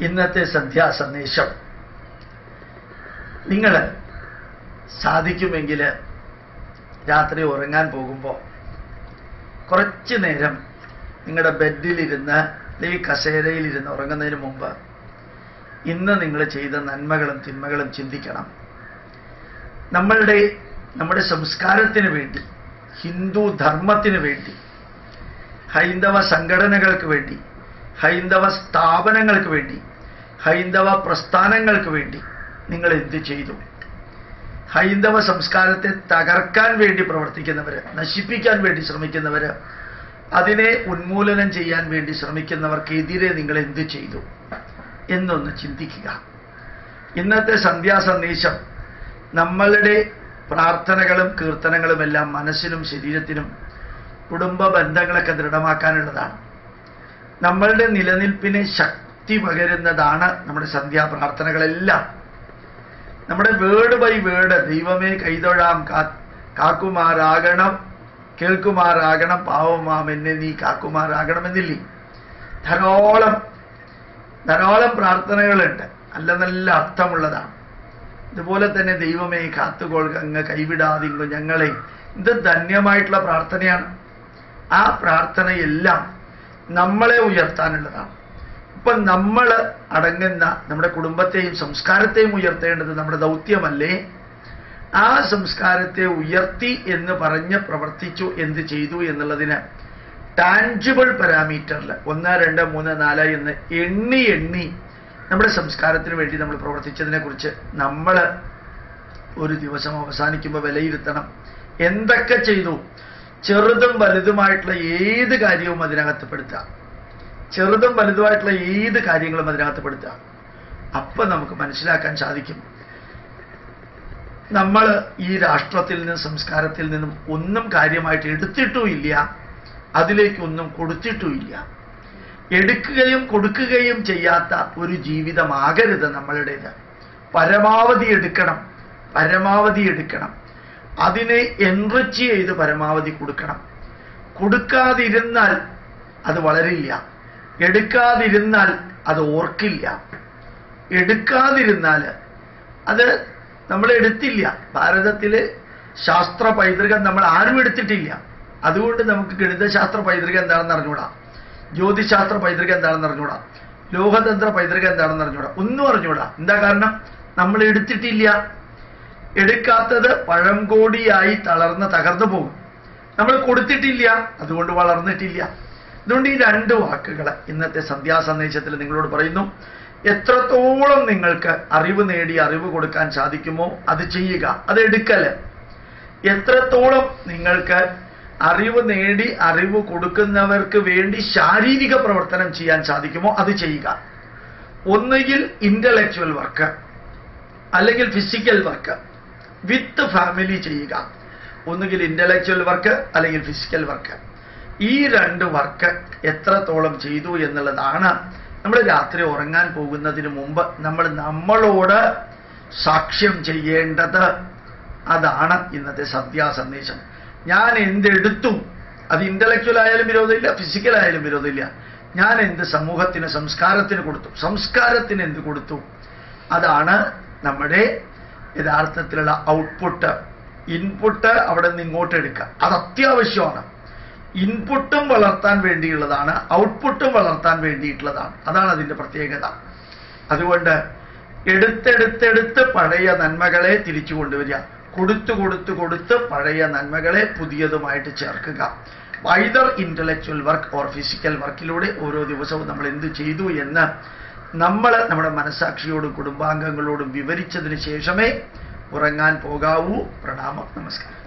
ഇന്നത്തെ സന്ധ്യാ സന്ദേശം നിങ്ങൾ സാധിക്കുമെങ്കിൽ രാത്രി ഉറങ്ങാൻ പോകുമ്പോൾ കുറച്ച് നേരം നിങ്ങളുടെ ബെഡിലിരുന്ന് അല്ലെങ്കിൽ കസേരയിലിരുന്ന് ഉറങ്ങുന്നതിന് മുമ്പ് ഇന്ന് നിങ്ങൾ ചെയ്ത നന്മകളും തിന്മകളും ചിന്തിക്കണം. നമ്മളുടെ നമ്മുടെ സംസ്കാരത്തിന് വേണ്ടി ഹിന്ദു ധർമ്മത്തിന് വേണ്ടി ഹൈന്ദവ സംഘടനകൾക്ക് വേണ്ടി ഹൈന്ദവ സ്ഥാപനങ്ങൾക്ക് വേണ്ടി ഹൈന്ദവ പ്രസ്ഥാനങ്ങൾക്ക് വേണ്ടി നിങ്ങൾ എന്ത് ചെയ്തു? ഹൈന്ദവ സംസ്കാരത്തെ തകർക്കാൻ വേണ്ടി പ്രവർത്തിക്കുന്നവര് നശിപ്പിക്കാൻ വേണ്ടി ശ്രമിക്കുന്നവര് അതിനെ ഉന്മൂലനം ചെയ്യാൻ വേണ്ടി ശ്രമിക്കുന്നവർക്കെതിരെ നിങ്ങൾ എന്ത് ചെയ്തു? എന്നൊന്ന് ചിന്തിക്കുക. ഇന്നത്തെ സന്ധ്യാസന്ദേശം നമ്മളുടെ പ്രാർത്ഥനകളും കീർത്തനങ്ങളും എല്ലാം മനസ്സിനും ശരീരത്തിനും കുടുംബ ബന്ധങ്ങളൊക്കെ ദൃഢമാക്കാനുള്ളതാണ്. നമ്മളുടെ നിലനിൽപ്പിനെ ശക്തി പകരുന്നതാണ് നമ്മുടെ സന്ധ്യാപ്രാർത്ഥനകളെല്ലാം. നമ്മുടെ വേർഡ് ബൈ വേർഡ് ദൈവമേ കൈതൊഴാം കാക്കുമാറാകണം കേൾക്കുമാറാകണം പാവമാം എന്നെ നീ കാക്കുമാറാകണം എന്നില്ലേ ധാരാളം ധാരാളം പ്രാർത്ഥനകളുണ്ട്. നല്ല നല്ല അർത്ഥമുള്ളതാണ്. ഇതുപോലെ തന്നെ ദൈവമേ കാത്തുകൊള്ളുക അങ്ങ് കൈവിടാതിങ്ങു ഞങ്ങളെ. ഇത് ധന്യമായിട്ടുള്ള പ്രാർത്ഥനയാണ്. ആ പ്രാർത്ഥനയെല്ലാം നമ്മളെ ഉയർത്താനുള്ളതാണ്. ഇപ്പൊ നമ്മൾ അടങ്ങുന്ന നമ്മുടെ കുടുംബത്തെയും സംസ്കാരത്തെയും ഉയർത്തേണ്ടത് നമ്മുടെ ദൗത്യമല്ലേ? ആ സംസ്കാരത്തെ ഉയർത്തി എന്ന് പറഞ്ഞ് പ്രവർത്തിച്ചു എന്ത് ചെയ്തു എന്നുള്ളതിന് ടാൻജിബിൾ പാരാമീറ്ററിൽ ഒന്ന് രണ്ട് മൂന്ന് നാല് എന്ന് എണ്ണി എണ്ണി നമ്മുടെ സംസ്കാരത്തിന് വേണ്ടി നമ്മൾ പ്രവർത്തിച്ചതിനെ കുറിച്ച് നമ്മൾ ഒരു ദിവസം അവസാനിക്കുമ്പോൾ വിലയിരുത്തണം. എന്തൊക്കെ ചെയ്തു? ചെറുതും വലുതുമായിട്ടുള്ള ഏത് കാര്യവും അതിനകത്ത് പെടുത്തുക ചെറുതും വലുതുമായിട്ടുള്ള ഏത് കാര്യങ്ങളും അതിനകത്ത് പെടുത്താം അപ്പൊ നമുക്ക് മനസ്സിലാക്കാൻ സാധിക്കും. നമ്മൾ ഈ രാഷ്ട്രത്തിൽ നിന്നും സംസ്കാരത്തിൽ നിന്നും ഒന്നും കാര്യമായിട്ട് എടുത്തിട്ടുമില്ല. അതിലേക്കൊന്നും കൊടുത്തിട്ടുമില്ല. എടുക്കുകയും കൊടുക്കുകയും ചെയ്യാത്ത ഒരു ജീവിതമാകരുത് നമ്മളുടേത്. പരമാവധി എടുക്കണം. പരമാവധി എടുക്കണം. അതിനെ എൻറിച്ച് ചെയ്ത് പരമാവധി കൊടുക്കണം. കൊടുക്കാതിരുന്നാൽ അത് വളരില്ല. എടുക്കാതിരുന്നാൽ അത് ഓർക്കില്ല. എടുക്കാതിരുന്നാൽ അത് നമ്മൾ എടുത്തില്ല. ഭാരതത്തിൽ ശാസ്ത്ര പൈതൃകം നമ്മൾ ആരും എടുത്തിട്ടില്ല. അതുകൊണ്ട് നമുക്ക് ഗണിതശാസ്ത്ര പൈതൃകം എന്താണെന്ന് അറിഞ്ഞൂടാ. ജ്യോതിശാസ്ത്ര പൈതൃകം എന്താണെന്ന് അറിഞ്ഞൂടാ. ലോകതന്ത്ര പൈതൃകം എന്താണെന്ന് അറിഞ്ഞൂടാ. ഒന്നും അറിഞ്ഞൂടാ. എന്താ കാരണം? നമ്മൾ എടുത്തിട്ടില്ല. എടുക്കാത്തത് പഴംകോടിയായി തളർന്ന് തകർന്നു പോകും. നമ്മൾ കൊടുത്തിട്ടില്ല. അതുകൊണ്ട് വളർന്നിട്ടില്ല. അതുകൊണ്ട് ഈ രണ്ട് വാക്കുകൾ ഇന്നത്തെ സന്ധ്യാസന്ദേശത്തിൽ നിങ്ങളോട് പറയുന്നു. എത്രത്തോളം നിങ്ങൾക്ക് അറിവ് നേടി അറിവ് കൊടുക്കാൻ സാധിക്കുമോ അത് ചെയ്യുക അത് എടുക്കൽ. എത്രത്തോളം നിങ്ങൾക്ക് അറിവ് നേടി അറിവ് കൊടുക്കുന്നവർക്ക് വേണ്ടി ശാരീരിക പ്രവർത്തനം ചെയ്യാൻ സാധിക്കുമോ അത് ചെയ്യുക. ഒന്നുകിൽ ഇന്റലക്ച്വൽ വർക്ക് അല്ലെങ്കിൽ ഫിസിക്കൽ വർക്ക് വിത്ത് ഫാമിലി ചെയ്യുക. ഒന്നുകിൽ ഇന്റലക്ച്വൽ വർക്ക് അല്ലെങ്കിൽ ഫിസിക്കൽ വർക്ക് ഈ രണ്ട് വർക്ക് എത്രത്തോളം ചെയ്തു എന്നുള്ളതാണ് നമ്മൾ രാത്രി ഉറങ്ങാൻ പോകുന്നതിന് മുമ്പ് നമ്മൾ നമ്മളോട് സാക്ഷ്യം ചെയ്യേണ്ടത്. അതാണ് ഇന്നത്തെ സന്ധ്യാസന്ദേശം. ഞാൻ എന്തെടുത്തു? അത് ഇന്റലക്ച്വൽ ആയാലും വിരോധമില്ല ഫിസിക്കൽ ആയാലും വിരോധമില്ല. ഞാൻ എന്ത് സമൂഹത്തിന് സംസ്കാരത്തിന് കൊടുത്തു? സംസ്കാരത്തിന് എന്ത് കൊടുത്തു? അതാണ് നമ്മുടെ യഥാർത്ഥത്തിലുള്ള ഔട്ട്പുട്ട് ഇൻപുട്ട് അവിടെ നിന്ന് ഇങ്ങോട്ട് എടുക്കുക. അത് അത്യാവശ്യമാണ്. ഇൻപുട്ടും വളർത്താൻ വേണ്ടിയുള്ളതാണ് ഔട്ട്പുട്ടും വളർത്താൻ വേണ്ടിയിട്ടുള്ളതാണ്. അതാണ് അതിന്റെ പ്രത്യേകത. അതുകൊണ്ട് എടുത്തെടുത്തെടുത്ത് പഴയ നന്മകളെ തിരിച്ചു കൊണ്ടുവരിക. കൊടുത്തു കൊടുത്തു കൊടുത്ത് പഴയ നന്മകളെ പുതിയതുമായിട്ട് ചേർക്കുക. Whether intellectual work or physical വർക്കിലൂടെ ഓരോ ദിവസവും നമ്മൾ എന്ത് ചെയ്തു എന്ന് നമ്മൾ നമ്മുടെ മനസാക്ഷിയോടും കുടുംബാംഗങ്ങളോടും വിവരിച്ചതിന് ശേഷമേ ഉറങ്ങാൻ പോകാവൂ. പ്രണാമം. നമസ്കാരം.